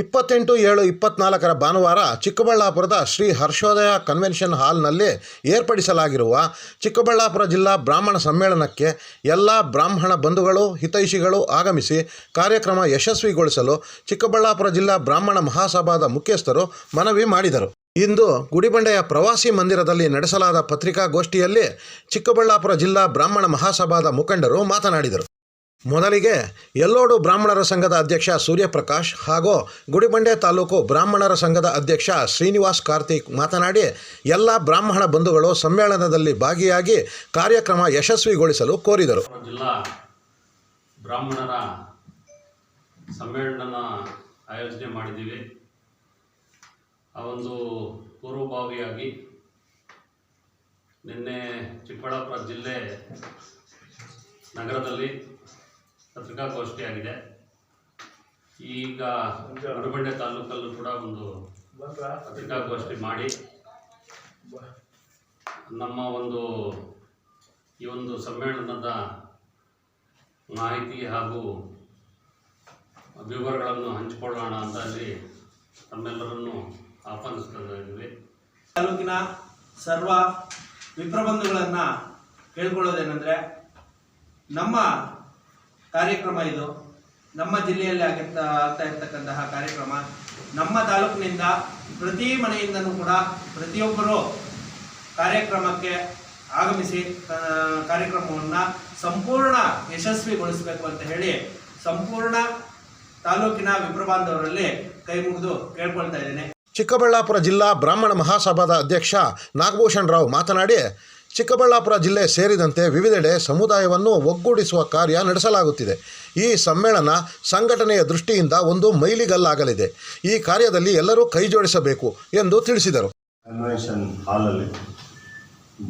ಇಪ್ಪತ್ತೆಂಟು ಏಳು ಇಪ್ಪತ್ನಾಲ್ಕರ ಭಾನುವಾರ ಚಿಕ್ಕಬಳ್ಳಾಪುರದ ಶ್ರೀ ಹರ್ಷೋದಯ ಕನ್ವೆನ್ಷನ್ ಹಾಲ್ನಲ್ಲಿ ಏರ್ಪಡಿಸಲಾಗಿರುವ ಚಿಕ್ಕಬಳ್ಳಾಪುರ ಜಿಲ್ಲಾ ಬ್ರಾಹ್ಮಣ ಸಮ್ಮೇಳನಕ್ಕೆ ಎಲ್ಲ ಬ್ರಾಹ್ಮಣ ಬಂಧುಗಳು, ಹಿತೈಷಿಗಳು ಆಗಮಿಸಿ ಕಾರ್ಯಕ್ರಮ ಯಶಸ್ವಿಗೊಳಿಸಲು ಚಿಕ್ಕಬಳ್ಳಾಪುರ ಜಿಲ್ಲಾ ಬ್ರಾಹ್ಮಣ ಮಹಾಸಭಾದ ಮುಖ್ಯಸ್ಥರು ಮನವಿ ಮಾಡಿದರು. ಇಂದು ಗುಡಿಬಂಡೆಯ ಪ್ರವಾಸಿ ಮಂದಿರದಲ್ಲಿ ನಡೆಸಲಾದ ಪತ್ರಿಕಾಗೋಷ್ಠಿಯಲ್ಲಿ ಚಿಕ್ಕಬಳ್ಳಾಪುರ ಜಿಲ್ಲಾ ಬ್ರಾಹ್ಮಣ ಮಹಾಸಭಾದ ಮುಖಂಡರು ಮಾತನಾಡಿದರು. ಮೊದಲಿಗೆ ಎಲ್ಲೋಡು ಬ್ರಾಹ್ಮಣರ ಸಂಘದ ಅಧ್ಯಕ್ಷ ಸೂರ್ಯಪ್ರಕಾಶ್ ಹಾಗೂ ಗುಡಿಬಂಡೆ ತಾಲೂಕು ಬ್ರಾಹ್ಮಣರ ಸಂಘದ ಅಧ್ಯಕ್ಷ ಶ್ರೀನಿವಾಸ್ ಕಾರ್ತಿಕ್ ಮಾತನಾಡಿ, ಎಲ್ಲ ಬ್ರಾಹ್ಮಣ ಬಂಧುಗಳು ಸಮ್ಮೇಳನದಲ್ಲಿ ಭಾಗಿಯಾಗಿ ಕಾರ್ಯಕ್ರಮ ಯಶಸ್ವಿಗೊಳಿಸಲು ಕೋರಿದರು. ಜಿಲ್ಲಾ ಬ್ರಾಹ್ಮಣರ ಸಮ್ಮೇಳನ ಆಯೋಜನೆ ಮಾಡಿದ್ದೀವಿ. ಒಂದು ಪೂರ್ವಭಾವಿಯಾಗಿ ನಿನ್ನೆ ಚಿಕ್ಕಬಳ್ಳಾಪುರ ಜಿಲ್ಲೆ ನಗರದಲ್ಲಿ ಪತ್ರಿಕಾಗೋಷ್ಠಿಯಾಗಿದೆ ಈಗ ಗುಡಿಬಂಡೆ ತಾಲೂಕಲ್ಲೂ ಕೂಡ ಒಂದು ಪತ್ರಿಕಾಗೋಷ್ಠಿ ಮಾಡಿ. ನಮ್ಮ ಒಂದು ಈ ಒಂದು ಸಮ್ಮೇಳನದ ಮಾಹಿತಿ ಹಾಗೂ ವಿವರಗಳನ್ನು ಹಂಚಿಕೊಳ್ಳೋಣ ಅಂತ ಅಲ್ಲಿ ತಮ್ಮೆಲ್ಲರನ್ನು ಆಹ್ವಾನಿಸ್ತಾ ಇದ್ದೀವಿ ತಾಲೂಕಿನ ಸರ್ವ ವಿಪ್ರಬಂಧುಗಳನ್ನು ಕೇಳ್ಕೊಳ್ಳೋದೇನೆಂದರೆ ನಮ್ಮ ಕಾರ್ಯಕ್ರಮ ಇದು. ನಮ್ಮ ಜಿಲ್ಲೆಯಲ್ಲಿ ಆಗಿರ್ತಾ, ಆಗ್ತಾ ಇರ್ತಕ್ಕಂತಹ ಕಾರ್ಯಕ್ರಮ. ನಮ್ಮ ತಾಲೂಕಿನಿಂದ ಪ್ರತಿ ಮನೆಯಿಂದನೂ ಕೂಡ ಪ್ರತಿಯೊಬ್ಬರು ಕಾರ್ಯಕ್ರಮಕ್ಕೆ ಆಗಮಿಸಿ ಕಾರ್ಯಕ್ರಮವನ್ನು ಸಂಪೂರ್ಣ ಯಶಸ್ವಿಗೊಳಿಸಬೇಕು ಅಂತ ಹೇಳಿ ಸಂಪೂರ್ಣ ತಾಲೂಕಿನ ವಿಪ್ರಬಾಂಧವರಲ್ಲಿ ಕೈ ಮುಗಿದು ಕೇಳ್ಕೊಳ್ತಾ ಇದ್ದೇನೆ. ಚಿಕ್ಕಬಳ್ಳಾಪುರ ಜಿಲ್ಲಾ ಬ್ರಾಹ್ಮಣ ಮಹಾಸಭಾದ ಅಧ್ಯಕ್ಷ ನಾಗಭೂಷಣ್ ರಾವ್ ಮಾತನಾಡಿ ಚಿಕ್ಕಬಳ್ಳಾಪುರ ಜಿಲ್ಲೆ ಸೇರಿದಂತೆ ವಿವಿಧೆಡೆ ಸಮುದಾಯವನ್ನು ಒಗ್ಗೂಡಿಸುವ ಕಾರ್ಯ ನಡೆಸಲಾಗುತ್ತಿದೆ. ಈ ಸಮ್ಮೇಳನ ಸಂಘಟನೆಯ ದೃಷ್ಟಿಯಿಂದ ಒಂದು ಮೈಲಿಗಲ್ಲಾಗಲಿದೆ. ಈ ಕಾರ್ಯದಲ್ಲಿ ಎಲ್ಲರೂ ಕೈಜೋಡಿಸಬೇಕು ಎಂದು ತಿಳಿಸಿದರು. ಕನ್ವೆನ್ಷನ್ ಹಾಲಲ್ಲಿ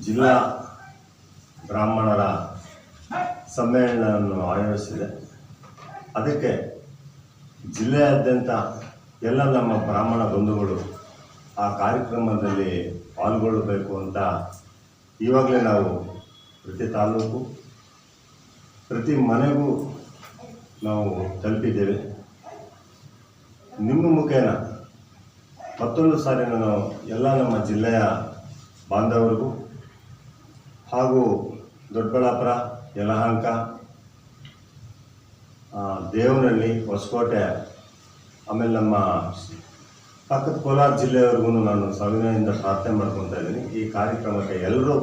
ಜಿಲ್ಲಾ ಬ್ರಾಹ್ಮಣರ ಸಮ್ಮೇಳನವನ್ನು ಆಯೋಜಿಸಿದೆ. ಅದಕ್ಕೆ ಜಿಲ್ಲೆಯಾದ್ಯಂತ ಎಲ್ಲ ನಮ್ಮ ಬ್ರಾಹ್ಮಣ ಬಂಧುಗಳು ಆ ಕಾರ್ಯಕ್ರಮದಲ್ಲಿ ಪಾಲ್ಗೊಳ್ಳಬೇಕು ಅಂತ ಇವಾಗಲೇ ನಾವು ಪ್ರತಿ ತಾಲೂಕು, ಪ್ರತಿ ಮನೆಗೂ ನಾವು ತಲುಪಿದ್ದೇವೆ. ನಿಮ್ಮ ಮುಖೇನ ಮತ್ತೊಂದು ಸಾರಿ ನಾನು ಎಲ್ಲ ನಮ್ಮ ಜಿಲ್ಲೆಯ ಬಾಂಧವರಿಗೂ ಹಾಗೂ ದೊಡ್ಡಬಳ್ಳಾಪುರ, ಯಲಹಂಕ ದೇವನಹಳ್ಳಿ, ಹೊಸಕೋಟೆ, ಆಮೇಲೆ ನಮ್ಮ ಪಕ್ಕದ ಕೋಲಾರ ಜಿಲ್ಲೆಯವರೆಗೂ ನಾನು ಸವಿನಯದಿಂದ ಪ್ರಾರ್ಥನೆ ಮಾಡ್ಕೊತಾ ಇದ್ದೀನಿ. ಈ ಕಾರ್ಯಕ್ರಮಕ್ಕೆ ಎಲ್ಲರೂ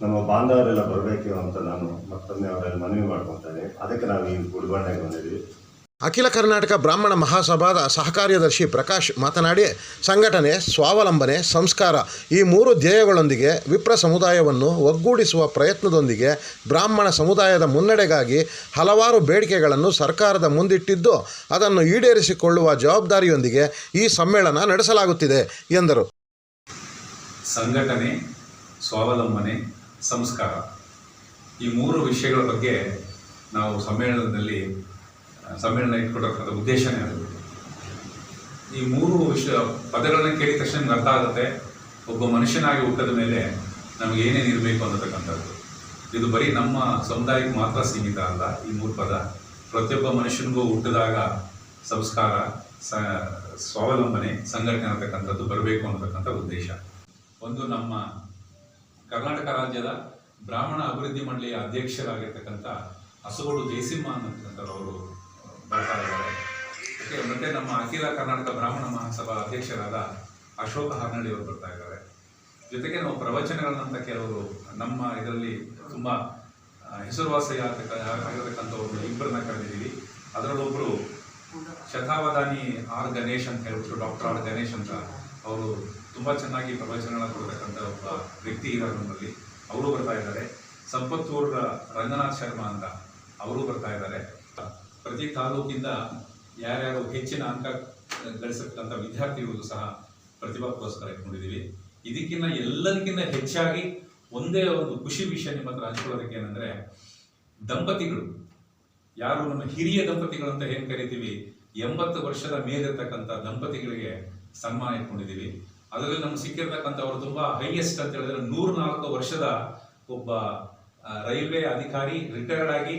ನಮ್ಮ ಬಾಂಧವರೆಲ್ಲ ಬರಬೇಕು ಅಂತ ನಾನು ಮತ್ತೊಮ್ಮೆ ಅವರಲ್ಲಿ ಮನವಿ ಮಾಡ್ಕೊತಾ ಇದ್ದೀನಿ. ಅದಕ್ಕೆ ನಾವು ಈ ಗುಡಿಬಂಡೆಗೆ ಬಂದಿದ್ದೀವಿ. ಅಖಿಲ ಕರ್ನಾಟಕ ಬ್ರಾಹ್ಮಣ ಮಹಾಸಭಾದ ಸಹಕಾರ್ಯದರ್ಶಿ ಪ್ರಕಾಶ್ ಮಾತನಾಡಿ, ಸಂಘಟನೆ ಸ್ವಾವಲಂಬನೆ, ಸಂಸ್ಕಾರ ಈ ಮೂರು ಧ್ಯೇಯಗಳೊಂದಿಗೆ ವಿಪ್ರ ಸಮುದಾಯವನ್ನು ಒಗ್ಗೂಡಿಸುವ ಪ್ರಯತ್ನದೊಂದಿಗೆ ಬ್ರಾಹ್ಮಣ ಸಮುದಾಯದ ಮುನ್ನಡೆಗಾಗಿ ಹಲವಾರು ಬೇಡಿಕೆಗಳನ್ನು ಸರ್ಕಾರದ ಮುಂದಿಟ್ಟಿದ್ದು, ಅದನ್ನು ಈಡೇರಿಸಿಕೊಳ್ಳುವ ಜವಾಬ್ದಾರಿಯೊಂದಿಗೆ ಈ ಸಮ್ಮೇಳನ ನಡೆಸಲಾಗುತ್ತಿದೆ, ಎಂದರು. ಸಂಘಟನೆ, ಸ್ವಾವಲಂಬನೆ, ಸಂಸ್ಕಾರ ಈ ಮೂರು ವಿಷಯಗಳ ಬಗ್ಗೆ ನಾವು ಸಮ್ಮೇಳನದಲ್ಲಿ ಸಮ್ಮೇಳನ ಇಟ್ಕೊಟ್ಟಿರ್ತಕ್ಕಂಥ ಉದ್ದೇಶನೇ ಅದು. ಈ ಮೂರು ವಿಷಯ, ಪದಗಳನ್ನ ಕೇಳಿದ ತಕ್ಷಣ ನಿಮ್ಗೆ ಅರ್ಥ ಆಗುತ್ತೆ. ಒಬ್ಬ ಮನುಷ್ಯನಾಗಿ ಹುಟ್ಟದ ಮೇಲೆ ನಮಗೆ ಏನೇನು ಇರಬೇಕು ಅನ್ನತಕ್ಕಂಥದ್ದು. ಇದು ಬರೀ ನಮ್ಮ ಸಮುದಾಯಕ್ಕೆ ಮಾತ್ರ ಸೀಮಿತ ಅಲ್ಲ, ಈ ಮೂರು ಪದ. ಪ್ರತಿಯೊಬ್ಬ ಮನುಷ್ಯನಿಗೂ ಹುಟ್ಟಿದಾಗ ಸಂಸ್ಕಾರ, ಸ, ಸ್ವಾವಲಂಬನೆ, ಸಂಘಟನೆ ಅನ್ನತಕ್ಕಂಥದ್ದು ಬರಬೇಕು ಅನ್ನತಕ್ಕಂಥ ಉದ್ದೇಶ. ಒಂದು ನಮ್ಮ ಕರ್ನಾಟಕ ರಾಜ್ಯದ ಬ್ರಾಹ್ಮಣ ಅಭಿವೃದ್ಧಿ ಮಂಡಳಿಯ ಅಧ್ಯಕ್ಷರಾಗಿರ್ತಕ್ಕಂಥ ಹಸುಗಳು ಜಯಸಿಂಹ ಅನ್ನತಕ್ಕಂಥವ್ರು ಬರ್ತಾ ಇದ್ದಾರೆ ಮತ್ತೆ ನಮ್ಮ ಅಖಿಲ ಕರ್ನಾಟಕ ಬ್ರಾಹ್ಮಣ ಮಹಾಸಭಾ ಅಧ್ಯಕ್ಷರಾದ ಅಶೋಕ ಹಾರ್ನಳ್ಳಿ ಅವರು ಬರ್ತಾ ಇದ್ದಾರೆ. ಜೊತೆಗೆ ನಾವು ಪ್ರವಚನಗಳನ್ನಂತ ಕೆಲವರು ನಮ್ಮ ಇದರಲ್ಲಿ ತುಂಬ ಹೆಸರುವಾಸಿಯಾಗಿರತಕ್ಕಂಥವ್ರು ಇಬ್ಬರನ್ನ ಕರೆದಿದ್ದೀವಿ. ಅದರಲ್ಲೊಬ್ಬರು ಶತಾವಧಾನಿ ಆರ್ ಗಣೇಶ್ ಅಂತ ಹೇಳ್ಬಿಟ್ಟು ಡಾಕ್ಟರ್ ಆರ್ ಗಣೇಶ್ ಅಂತ ಅವರು ತುಂಬ ಚೆನ್ನಾಗಿ ಪ್ರವಚನಗಳನ್ನ ಕೊಡತಕ್ಕಂಥ ಒಬ್ಬ ವ್ಯಕ್ತಿ ಇದ್ದಾರೆ ನಮ್ಮಲ್ಲಿ. ಅವರು ಬರ್ತಾ ಇದ್ದಾರೆ. ಸಂಪತ್ತೂರ ರಂಗನಾಥ್ ಶರ್ಮಾ ಅಂತ ಅವರು ಬರ್ತಾ ಇದ್ದಾರೆ. ಪ್ರತಿ ತಾಲೂಕಿಂದ ಯಾರ್ಯಾರು ಹೆಚ್ಚಿನ ಅಂಕ ಗಳಿಸತಕ್ಕಂಥ ವಿದ್ಯಾರ್ಥಿಗಳು ಸಹ ಪ್ರತಿಭಾ ಪುರಸ್ಕಾರ ಇಟ್ಕೊಂಡಿದ್ದೀವಿ. ಇದಕ್ಕಿಂತ ಎಲ್ಲದಕ್ಕಿಂತ ಹೆಚ್ಚಾಗಿ ಒಂದೇ ಒಂದು ಖುಷಿ ವಿಷಯ ನಿಮ್ಮ ಹತ್ರ ಹಂಚ್ಕೊಳ್ಳೋದಕ್ಕೆ ಏನಂದ್ರೆ ದಂಪತಿಗಳು. ಯಾರು ನಮ್ಮ ಹಿರಿಯ ದಂಪತಿಗಳು ಅಂತ ಏನ್ ಕರಿತೀವಿ? ಎಂಬತ್ತು ವರ್ಷದ ಮೇಲಿರ್ತಕ್ಕಂಥ ದಂಪತಿಗಳಿಗೆ ಸನ್ಮಾನ ಇಟ್ಕೊಂಡಿದ್ದೀವಿ. ಅದರಲ್ಲಿ ನಮ್ಗೆ ಸಿಕ್ಕಿರ್ತಕ್ಕಂಥವ್ರು ತುಂಬಾ ಹೈಯೆಸ್ಟ್ ಅಂತ ಹೇಳಿದ್ರೆ ನೂರ ನಾಲ್ಕು ವರ್ಷದ ಒಬ್ಬ ರೈಲ್ವೆ ಅಧಿಕಾರಿ ರಿಟೈರ್ಡ್ ಆಗಿ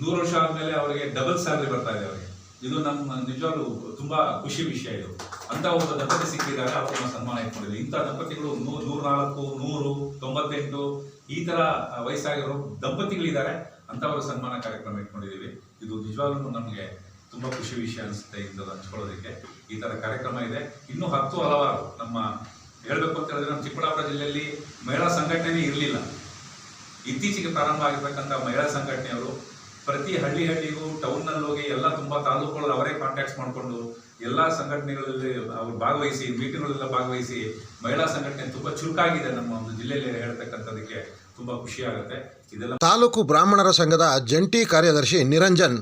ನೂರು ವರ್ಷ ಆದಮೇಲೆ ಅವರಿಗೆ ಡಬಲ್ ಸ್ಯಾಲರಿ ಬರ್ತಾ ಇದೆ ಅವರಿಗೆ. ಇದು ನಮ್ಮ ನಿಜವಾಗ್ಲೂ ತುಂಬಾ ಖುಷಿ ವಿಷಯ ಇದು. ಅಂತ ಒಂದು ದಂಪತಿ ಸಿಕ್ಕಿದ್ದಾರೆ ಅವ್ರನ್ನ ಸನ್ಮಾನ ಇಟ್ಕೊಂಡಿದ್ರು. ಇಂಥ ದಂಪತಿಗಳು ನೂರ್ ನೂರ ನಾಲ್ಕು ನೂರು, ತೊಂಬತ್ತೆಂಟು, ಈ ತರ ವಯಸ್ಸಾಗಿರೋ ದಂಪತಿಗಳಿದ್ದಾರೆ. ಅಂತವರ ಸನ್ಮಾನ ಕಾರ್ಯಕ್ರಮ ಇಟ್ಕೊಂಡಿದ್ದೀವಿ. ಇದು ನಿಜವಾಗ್ಲೂ ನಮಗೆ ತುಂಬಾ ಖುಷಿ ವಿಷಯ ಅನಿಸುತ್ತೆ ಇಂಥದ್ದು ಹಂಚ್ಕೊಳ್ಳೋದಕ್ಕೆ. ಈ ತರ ಕಾರ್ಯಕ್ರಮ ಇದೆ. ಇನ್ನೂ ಹತ್ತು ಹಲವಾರು ನಮ್ಮ ಹೇಳಬೇಕು ಅಂತ ಹೇಳಿದ್ರೆ ನಮ್ಮ ಚಿಕ್ಕಬಳ್ಳಾಪುರ ಜಿಲ್ಲೆಯಲ್ಲಿ ಮಹಿಳಾ ಸಂಘಟನೆ ಇರಲಿಲ್ಲ. ಇತ್ತೀಚೆಗೆ ಪ್ರಾರಂಭ ಆಗಿರ್ತಕ್ಕಂಥ ಮಹಿಳಾ ಸಂಘಟನೆಯವರು ಪ್ರತಿ ಹಳ್ಳಿ ಹಳ್ಳಿಗೂ ಟೌನ್ನಲ್ಲಿ ಹೋಗಿ ಎಲ್ಲ ತುಂಬಾ ತಾಲೂಕುಗಳಲ್ಲಿ ಅವರೇ ಕಾಂಟ್ಯಾಕ್ಟ್ಸ್ ಮಾಡಿಕೊಂಡು ಎಲ್ಲ ಸಂಘಟನೆಗಳಲ್ಲಿ ಅವರು ಭಾಗವಹಿಸಿ ಮೀಟಿಂಗ್ಗಳೆಲ್ಲ ಭಾಗವಹಿಸಿ ಮಹಿಳಾ ಸಂಘಟನೆ ತುಂಬಾ ಚುರುಕಾಗಿದೆ ನಮ್ಮ ಒಂದು ಜಿಲ್ಲೆಯಲ್ಲಿ ಹೇಳ್ತಕ್ಕಂಥದಕ್ಕೆ ತುಂಬಾ ಖುಷಿ ಆಗುತ್ತೆ. ಇದೆಲ್ಲ ತಾಲೂಕು ಬ್ರಾಹ್ಮಣರ ಸಂಘದ ಜಂಟಿ ಕಾರ್ಯದರ್ಶಿ ನಿರಂಜನ್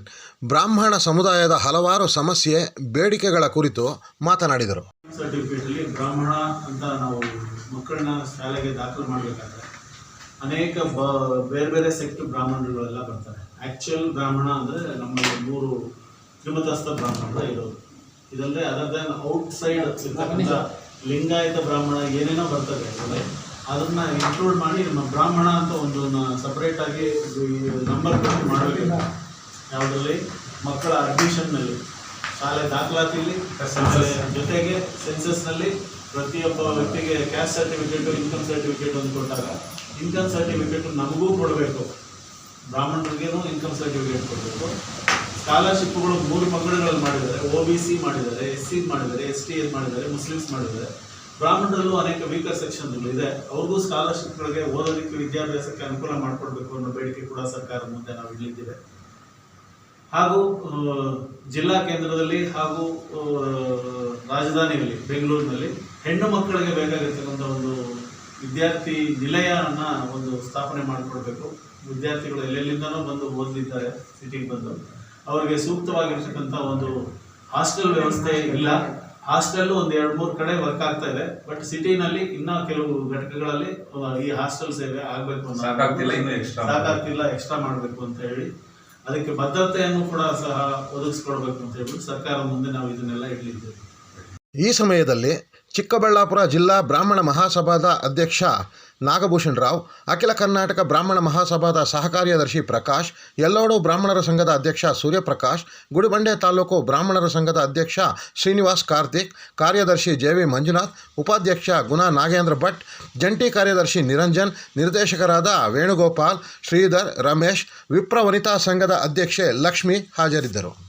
ಬ್ರಾಹ್ಮಣ ಸಮುದಾಯದ ಹಲವಾರು ಸಮಸ್ಯೆ ಬೇಡಿಕೆಗಳ ಕುರಿತು ಮಾತನಾಡಿದರು. ಸರ್ಟಿಫಿಕೇಟಲ್ಲಿ ಬ್ರಾಹ್ಮಣ ಅಂತ ನಾವು ಮಕ್ಕಳನ್ನ ಶಾಲೆಗೆ ದಾಖಲು ಮಾಡಬೇಕಾದ್ರೆ ಅನೇಕ ಬ ಬೇರೆ ಬೇರೆ ಸೆಕ್ಟ್ ಬ್ರಾಹ್ಮಣರುಗಳೆಲ್ಲ ಬರ್ತಾರೆ. ಆ್ಯಕ್ಚುಯಲ್ ಬ್ರಾಹ್ಮಣ ಅಂದರೆ ನಮ್ಮಲ್ಲಿ ಮೂರು ತ್ರಿಮತಸ್ಥ ಬ್ರಾಹ್ಮಣರು ಇರೋದು. ಇದಲ್ಲದೆ ಅದರ್ ದೆನ್ ಔಟ್ ಸೈಡ್ ಇರ್ತಕ್ಕಂಥ ಲಿಂಗಾಯತ ಬ್ರಾಹ್ಮಣ ಏನೇನೋ ಬರ್ತದೆ ಅದನ್ನು ಇನ್ಕ್ಲೂಡ್ ಮಾಡಿ ನಮ್ಮ ಬ್ರಾಹ್ಮಣ ಅಂತ ಒಂದು ಸಪರೇಟ್ ಆಗಿ ನಂಬರ್ ಕೊಟ್ಟು ಮಾಡಬೇಕು. ಯಾವುದರಲ್ಲಿ? ಮಕ್ಕಳ ಅಡ್ಮಿಷನ್ನಲ್ಲಿ ಶಾಲೆ ದಾಖಲಾತಿಯಲ್ಲಿ ಆಮೇಲೆ ಜೊತೆಗೆ ಸೆನ್ಸಸ್ನಲ್ಲಿ ಪ್ರತಿಯೊಬ್ಬ ವ್ಯಕ್ತಿಗೆ ಕ್ಯಾಸ್ಟ್ ಸರ್ಟಿಫಿಕೇಟು ಇನ್ಕಮ್ ಸರ್ಟಿಫಿಕೇಟ್ ಒಂದು ಕೊಟ್ಟಾಗ ಇನ್ಕಮ್ ಸರ್ಟಿಫಿಕೇಟ್ ನಮಗೂ ಕೊಡಬೇಕು. ಬ್ರಾಹ್ಮಣರಿಗೇನು ಇನ್ಕಮ್ ಸರ್ಟಿಫಿಕೇಟ್ ಕೊಡಬೇಕು. ಸ್ಕಾಲರ್ಶಿಪ್ಗಳು ಮೂರು ಪಂಗಡಗಳಲ್ಲಿ ಮಾಡಿದ್ದಾರೆ. ಒ ಬಿ ಸಿ ಮಾಡಿದ್ದಾರೆ ಎಸ್ ಸಿ ಮಾಡಿದ್ದಾರೆ ಎಸ್ ಟಿ ಎಲ್ ಮಾಡಿದ್ದಾರೆ ಮುಸ್ಲಿಮ್ಸ್ ಮಾಡಿದ್ದಾರೆ. ಬ್ರಾಹ್ಮಣರಲ್ಲೂ ಅನೇಕ ವೀಕರ್ ಸೆಕ್ಷನ್ಗಳು ಇದೆ. ಅವ್ರಿಗೂ ಸ್ಕಾಲರ್ಶಿಪ್ಗಳಿಗೆ ಓದೋದಕ್ಕೆ ವಿದ್ಯಾಭ್ಯಾಸಕ್ಕೆ ಅನುಕೂಲ ಮಾಡಿಕೊಡ್ಬೇಕು ಅನ್ನೋ ಬೇಡಿಕೆ ಕೂಡ ಸರ್ಕಾರ ಮುಂದೆ ನಾವು ಇಡಲಿದ್ದೇವೆ ಹಾಗೂ ಜಿಲ್ಲಾ ಕೇಂದ್ರದಲ್ಲಿ ಹಾಗೂ ರಾಜಧಾನಿಯಲ್ಲಿ, ಬೆಂಗಳೂರಿನಲ್ಲಿ ಹೆಣ್ಣು ಮಕ್ಕಳಿಗೆ ಬೇಕಾಗಿರ್ತಕ್ಕಂಥ ಒಂದು ವಿದ್ಯಾರ್ಥಿ ನಿಲಯನ ಒಂದು ಸ್ಥಾಪನೆ ಮಾಡಿಕೊಡ್ಬೇಕು. ವಿದ್ಯಾರ್ಥಿಗಳು ಎಲ್ಲೆಲ್ಲಿಂದನೂ ಬಂದು ಓದಲಿದ್ದಾರೆ ಸಿಟಿಗೆ ಬಂದು. ಅವರಿಗೆ ಸೂಕ್ತವಾಗಿರ್ತಕ್ಕಂಥ ಒಂದು ಹಾಸ್ಟೆಲ್ ವ್ಯವಸ್ಥೆ ಇಲ್ಲ. ಹಾಸ್ಟೆಲ್ ಒಂದು ಎರಡು ಮೂರು ಕಡೆ ವರ್ಕ್ ಆಗ್ತಾ ಇದೆ. ಬಟ್ ಸಿಟಿನಲ್ಲಿ ಇನ್ನೂ ಕೆಲವು ಘಟಕಗಳಲ್ಲಿ ಈ ಹಾಸ್ಟೆಲ್ ಸೇವೆ ಆಗಬೇಕು ಅನ್ನೋ ಸಾಕಾಗ್ತಿಲ್ಲ ಇನ್ನೂ ಎಕ್ಸ್ಟ್ರಾ ಸಾಕಾಗ್ತಿಲ್ಲ ಎಕ್ಸ್ಟ್ರಾ ಮಾಡಬೇಕು ಅಂತ ಹೇಳಿ. ಅದಕ್ಕೆ ಭದ್ರತೆಯನ್ನು ಕೂಡ ಸಹ ಒದಗಿಸ್ಕೊಡ್ಬೇಕು ಅಂತ ಹೇಳಿ ಸರ್ಕಾರ ಮುಂದೆ ನಾವು ಇದನ್ನೆಲ್ಲ ಇಡಲಿದ್ದೇವೆ. ಈ ಸಮಯದಲ್ಲಿ ಚಿಕ್ಕಬಳ್ಳಾಪುರ ಜಿಲ್ಲಾ ಬ್ರಾಹ್ಮಣ ಮಹಾಸಭಾದ ಅಧ್ಯಕ್ಷ ನಾಗಭೂಷಣ್ ರಾವ್, ಅಖಿಲ ಕರ್ನಾಟಕ ಬ್ರಾಹ್ಮಣ ಮಹಾಸಭಾದ ಸಹಕಾರ್ಯದರ್ಶಿ ಪ್ರಕಾಶ್, ಎಲ್ಲೋಡು ಬ್ರಾಹ್ಮಣರ ಸಂಘದ ಅಧ್ಯಕ್ಷ ಸೂರ್ಯಪ್ರಕಾಶ್, ಗುಡಿಬಂಡೆ ತಾಲೂಕು ಬ್ರಾಹ್ಮಣರ ಸಂಘದ ಅಧ್ಯಕ್ಷ ಶ್ರೀನಿವಾಸ್ ಕಾರ್ತಿಕ್, ಕಾರ್ಯದರ್ಶಿ ಜೆ ವಿ ಮಂಜುನಾಥ್, ಉಪಾಧ್ಯಕ್ಷ ಗುಣ ನಾಗೇಂದ್ರ ಭಟ್, ಜಂಟಿ ಕಾರ್ಯದರ್ಶಿ ನಿರಂಜನ್, ನಿರ್ದೇಶಕರಾದ ವೇಣುಗೋಪಾಲ್, ಶ್ರೀಧರ್, ರಮೇಶ್ ವಿಪ್ರ ವನಿತಾ ಸಂಘದ ಅಧ್ಯಕ್ಷೆ ಲಕ್ಷ್ಮಿ ಹಾಜರಿದ್ದರು.